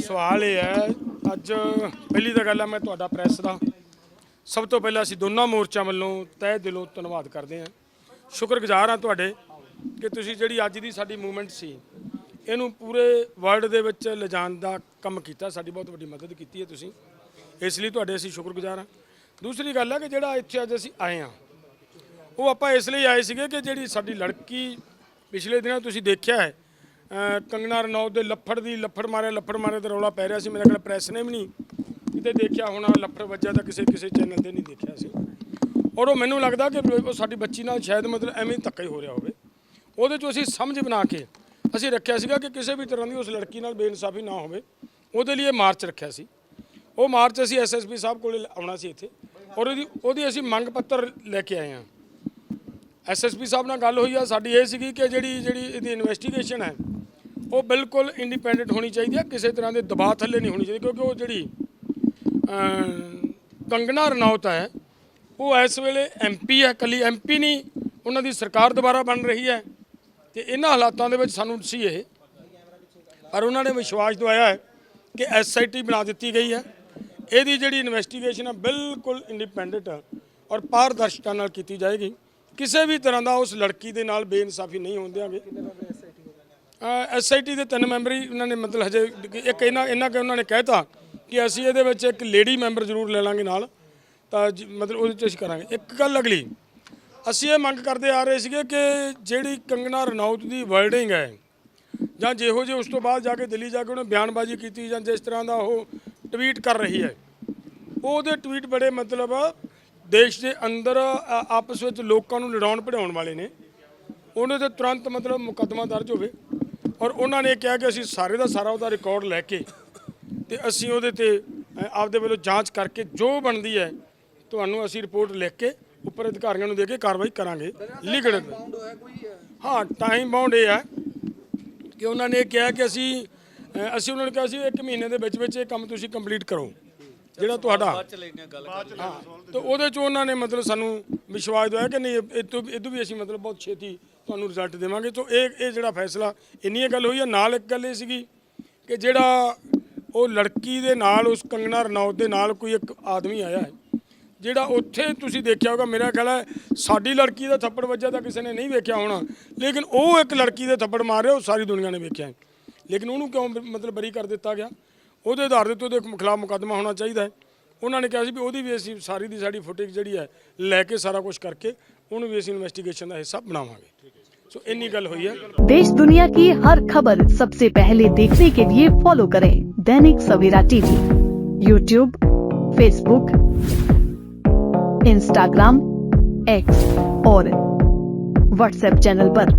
ਸਵਾਲ ਇਹ ਹੈ, ਅੱਜ ਪਹਿਲੀ ਤਾਂ ਗੱਲ ਹੈ ਮੈਂ ਤੁਹਾਡਾ ਪ੍ਰੈਸ ਦਾ। ਸਭ ਤੋਂ ਪਹਿਲਾਂ ਅਸੀਂ ਦੋਨਾਂ ਮੋਰਚਾ ਵੱਲੋਂ ਤਹਿ ਦਿਲੋਂ ਧੰਨਵਾਦ ਕਰਦੇ ਹਾਂ। ਸ਼ੁਕਰਗੁਜ਼ਾਰ ਹਾਂ ਤੁਹਾਡੇ ਕਿ ਤੁਸੀਂ ਜਿਹੜੀ ਅੱਜ ਦੀ ਸਾਡੀ ਮੂਵਮੈਂਟ ਸੀ, ਇਹਨੂੰ ਪੂਰੇ ਵਰਲਡ ਦੇ ਵਿੱਚ ਲਿਜਾਣ ਦਾ ਕੰਮ ਕੀਤਾ। ਸਾਡੀ ਬਹੁਤ ਵੱਡੀ ਮਦਦ ਕੀਤੀ ਹੈ ਤੁਸੀਂ। ਇਸ ਲਈ ਤੁਹਾਡੇ ਅਸੀਂ ਸ਼ੁਕਰਗੁਜ਼ਾਰ ਹਾਂ। ਦੂਸਰੀ ਗੱਲ ਹੈ ਕਿ ਜਿਹੜਾ ਇੱਥੇ ਅੱਜ ਅਸੀਂ ਆਏ ਹਾਂ, ਉਹ ਆਪਾਂ ਇਸ ਲਈ ਆਏ ਸੀਗੇ ਕਿ ਜਿਹੜੀ ਸਾਡੀ ਲੜਕੀ ਪਿਛਲੇ ਦਿਨਾਂ ਤੁਸੀਂ ਦੇਖਿਆ ਹੈ ਕੰਗਨਾ ਰਣੌਤ ਦੇ ਲੱਫੜ ਦੀ ਲੱਫੜ ਮਾਰਿਆ ਲੱਫੜ ਮਾਰਿਆ ਤੇ ਰੌਲਾ ਪੈ ਰਿਹਾ ਸੀ। ਮੇਰੇ ਕੋਲ ਪ੍ਰੈਸ ਨੇ ਵੀ ਨਹੀਂ ਕਿਤੇ ਦੇਖਿਆ ਹੋਣਾ, ਲੱਫੜ ਵੱਜਾ ਤਾਂ ਕਿਸੇ ਕਿਸੇ ਚੈਨਲ ਤੇ ਨਹੀਂ ਦੇਖਿਆ ਸੀ। ਔਰ ਉਹ ਮੈਨੂੰ ਲੱਗਦਾ ਕਿ ਉਹ ਸਾਡੀ ਬੱਚੀ ਨਾਲ ਸ਼ਾਇਦ ਮਤਲਬ ਐਵੇਂ ਹੀ ਧੱਕਾ ਹੀ ਹੋ ਰਿਹਾ ਹੋਵੇ। ਉਹਦੇ ਚੋਂ ਅਸੀਂ ਸਮਝ ਬਣਾ ਕੇ ਅਸੀਂ ਰੱਖਿਆ ਸੀਗਾ ਕਿ ਕਿਸੇ ਵੀ ਤਰ੍ਹਾਂ ਦੀ ਉਸ ਲੜਕੀ ਨਾਲ ਬੇਇਨਸਾਫੀ ਨਾ ਹੋਵੇ। ਉਹਦੇ ਲਈ ਇਹ ਮਾਰਚ ਰੱਖਿਆ ਸੀ। ਉਹ ਮਾਰਚ ਅਸੀਂ ਐਸਐਸਪੀ ਸਾਹਿਬ ਕੋਲੇ ਆਉਣਾ ਸੀ ਇੱਥੇ। ਔਰ ਉਹਦੀ ਉਹਦੀ ਅਸੀਂ ਮੰਗ ਪੱਤਰ ਲੈ ਕੇ ਆਏ ਹਾਂ। ਐਸਐਸਪੀ ਸਾਹਿਬ ਨਾਲ ਗੱਲ ਹੋਈ ਆ। ਸਾਡੀ ਇਹ ਸੀਗੀ ਕਿ ਜਿਹੜੀ ਜਿਹੜੀ ਇਹਦੀ ਇਨਵੈਸਟੀਗੇਸ਼ਨ ਹੈ ਉਹ ਬਿਲਕੁਲ ਇੰਡੀਪੈਂਡੈਂਟ ਹੋਣੀ ਚਾਹੀਦੀ ਹੈ ਕਿਸੇ ਤਰ੍ਹਾਂ ਦੇ ਦਬਾਅ ਥੱਲੇ ਨਹੀਂ ਹੋਣੀ ਚਾਹੀਦੀ ਕਿਉਂਕਿ ਉਹ ਜਿਹੜੀ ਅਮ, ਕੰਗਨਾ ਰਣੌਤ ਹੈ ਉਹ ਇਸ ਵੇਲੇ ਐਮਪੀ ਹੈ ਕੱਲੀ ਐਮਪੀ ਨਹੀਂ ਉਹਨਾਂ ਦੀ ਸਰਕਾਰ ਦੁਬਾਰਾ ਬਣ ਰਹੀ ਹੈ ਤੇ ਇਹਨਾਂ ਹਾਲਾਤਾਂ ਦੇ ਵਿੱਚ ਸਾਨੂੰ ਸੀ ਇਹ ਪਰ ਉਹਨਾਂ ਨੇ ਵਿਸ਼ਵਾਸ ਦਵਾਇਆ ਹੈ ਕਿ ਐਸਆਈਟੀ ਬਣਾ ਦਿੱਤੀ ਗਈ ਹੈ। ਇਹਦੀ ਜਿਹੜੀ ਇਨਵੈਸਟੀਗੇਸ਼ਨ ਹੈ ਬਿਲਕੁਲ ਇੰਡੀਪੈਂਡੈਂਟ ਔਰ ਪਾਰਦਰਸ਼ਤਾ ਨਾਲ ਕੀਤੀ ਜਾਏਗੀ। ਕਿਸੇ ਵੀ ਤਰ੍ਹਾਂ ਦਾ ਉਸ ਲੜਕੀ ਦੇ ਨਾਲ ਬੇਇਨਸਾਫੀ ਨਹੀਂ ਹੋਣ ਦਿਆਂਗੇ। ਐਸਆਈਟੀ ਦੇ ਤਿੰਨ ਮੈਂਬਰ ਹੀ ਉਹਨਾਂ ਨੇ ਮਤਲਬ ਹਜੇ ਇੱਕ ਇਹਨਾਂ ਇਹਨਾਂ ਕਿ ਉਹਨਾਂ ਨੇ ਕਹਿਤਾ ਕਿ ਅਸੀਂ ਇਹਦੇ ਵਿੱਚ ਇੱਕ ਲੇਡੀ ਮੈਂਬਰ ਜ਼ਰੂਰ ਲੈ ਲਾਂਗੇ ਨਾਲ। ਤਾਂ ਜ- ਮਤਲਬ ਉਹਦੇ ਚ ਅਸੀਂ ਕਰਾਂਗੇ। ਇੱਕ ਗੱਲ ਅਗਲੀ, ਅਸੀਂ ਇਹ ਮੰਗ ਕਰਦੇ ਆ ਰਹੇ ਸੀਗੇ ਕਿ ਜਿਹੜੀ ਕੰਗਣਾ ਰਣੌਤ ਦੀ ਵਰਡਿੰਗ ਹੈ, ਜਾਂ ਜਿਹੋ ਜਿਹੇ ਉਸ ਤੋਂ ਬਾਅਦ ਜਾ ਕੇ ਦਿੱਲੀ ਜਾ ਕੇ ਉਹਨੇ ਬਿਆਨਬਾਜ਼ੀ ਕੀਤੀ ਜਾਂ ਜਿਸ ਤਰ੍ਹਾਂ ਦਾ ਉਹ ਟਵੀਟ ਕਰ ਰਹੀ ਹੈ, ਉਹਦੇ ਟਵੀਟ ਬੜੇ ਮਤਲਬ ਦੇਸ਼ ਦੇ ਅੰਦਰ ਆ- ਆਪਸ ਵਿੱਚ ਲੋਕਾਂ ਨੂੰ ਲੜਾਉਣ ਪੜਾਉਣ ਵਾਲੇ ਨੇ। ਉਹਨਾਂ ਤੇ ਤੁਰੰਤ ਮਤਲਬ ਮੁਕੱਦਮਾ ਦਰਜ ਹੋਵੇ। ਔਰ ਉਹਨਾਂ ਨੇ ਕਿਹਾ ਕਿ ਅਸੀਂ ਸਾਰੇ ਦਾ ਸਾਰਾ ਉਹਦਾ ਰਿਕਾਰਡ ਲੈ ਕੇ ਤੇ ਅਸੀਂ ਉਹਦੇ ਤੇ ਆਪਦੇ ਵੱਲੋਂ ਜਾਂਚ ਕਰਕੇ ਜੋ ਬਣਦੀ ਹੈ ਤੁਹਾਨੂੰ ਅਸੀਂ ਰਿਪੋਰਟ ਲਿਖ ਕੇ ਉੱਪਰ ਅਧਿਕਾਰੀਆਂ ਨੂੰ ਦੇ ਕੇ ਕਾਰਵਾਈ ਕਰਾਂਗੇ। ਲਿਖਣ ਹਾਂ। ਟਾਈਮ ਬਾਉਂਡ ਇਹ ਹੈ ਕਿ ਉਹਨਾਂ ਨੇ ਕਿਹਾ ਕਿ ਅਸੀਂ ਅਸੀਂ ਉਹਨਾਂ ਨੂੰ ਕਿਹਾ ਸੀ ਇੱਕ ਮਹੀਨੇ ਦੇ ਵਿੱਚ ਵਿੱਚ ਇਹ ਕੰਮ ਤੁਸੀਂ ਕੰਪਲੀਟ ਕਰੋ। ਜਿਹੜਾ ਤੁਹਾਡਾ ਹਾਂ ਤੇ ਉਹਦੇ ਚ ਉਹਨਾਂ ਨੇ ਮਤਲਬ ਸਾਨੂੰ ਵਿਸ਼ਵਾਸ ਦਵਾਇਆ ਕਿ ਨਹੀਂ ਇਹ ਇਹ ਤੋਂ ਇਹ ਤੋਂ ਵੀ ਅਸੀਂ ਮਤਲਬ ਬਹੁਤ ਛੇਤੀ ਤੁਹਾਨੂੰ ਰਿਜ਼ਲਟ ਦੇਵਾਂਗੇ। ਤੋਂ ਇਹ ਇਹ ਜਿਹੜਾ ਫੈਸਲਾ ਇੰਨੀ ਇਹ ਗੱਲ ਹੋਈ ਹੈ ਨਾਲ ਇੱਕ ਗੱਲ ਇਹ ਸੀਗੀ ਕਿ ਜਿਹੜਾ ਉਹ ਲੜਕੀ ਦੇ ਨਾਲ ਉਸ ਕੰਗਨਾ ਰਣੌਤ ਦੇ ਨਾਲ ਕੋਈ ਇੱਕ ਆਦਮੀ ਆਇਆ ਹੈ ਜਿਹੜਾ ਉੱਥੇ ਤੁਸੀਂ ਦੇਖਿਆ ਹੋਗਾ ਮੇਰਾ ਖਿਆਲ ਹੈ ਸਾਡੀ ਲੜਕੀ ਦਾ ਥੱਪੜ ਵੱਜਾ ਤਾਂ ਕਿਸੇ ਨੇ ਨਹੀਂ ਵੇਖਿਆ ਹੋਣਾ ਲੇਕਿਨ ਉਹ ਇੱਕ ਲੜਕੀ ਦੇ ਥੱਪੜ ਮਾਰਿਆ ਉਹ ਸਾਰੀ ਦੁਨੀਆ ਨੇ ਵੇਖਿਆ ਹੈ। ਲੇਕਿਨ ਉਹਨੂੰ ਕਿਉਂ ਬ- ਮਤਲਬ ਬਰੀ ਕਰ ਦਿੱਤਾ ਗਿਆ? ਉਹਦੇ ਆਧਾਰ ਦੇ ਉੱਤੇ ਉਹਦੇ ਖਿਲਾਫ ਮੁਕੱਦਮਾ ਹੋਣਾ ਚਾਹੀਦਾ ਹੈ ਉਹਨਾਂ ਨੇ ਕਿਹਾ ਸੀ ਵੀ ਉਹਦੀ ਵੀ ਅਸੀਂ ਸਾਰੀ ਦੀ ਸਾਡੀ ਫੁਟੇਜ ਜਿਹੜੀ ਹੈ ਲੈ ਕੇ ਸਾਰਾ ਕੁਝ ਕਰਕੇ ਉਹਨੂੰ ਵੀ ਅਸੀਂ ਇਨਵੈਸਟੀਗੇਸ਼ਨ ਦਾ ਹਿੱਸਾ ਬਣਾਵਾਂਗੇ ਸੋ ਇੰਨੀ ਗੱਲ ਹੋਈ ਹੈ देश दुनिया की हर खबर सबसे पहले देखने के लिए फॉलो करें Dainik Savera TV YouTube Facebook Instagram X और व्हाट्सएप चैनल पर।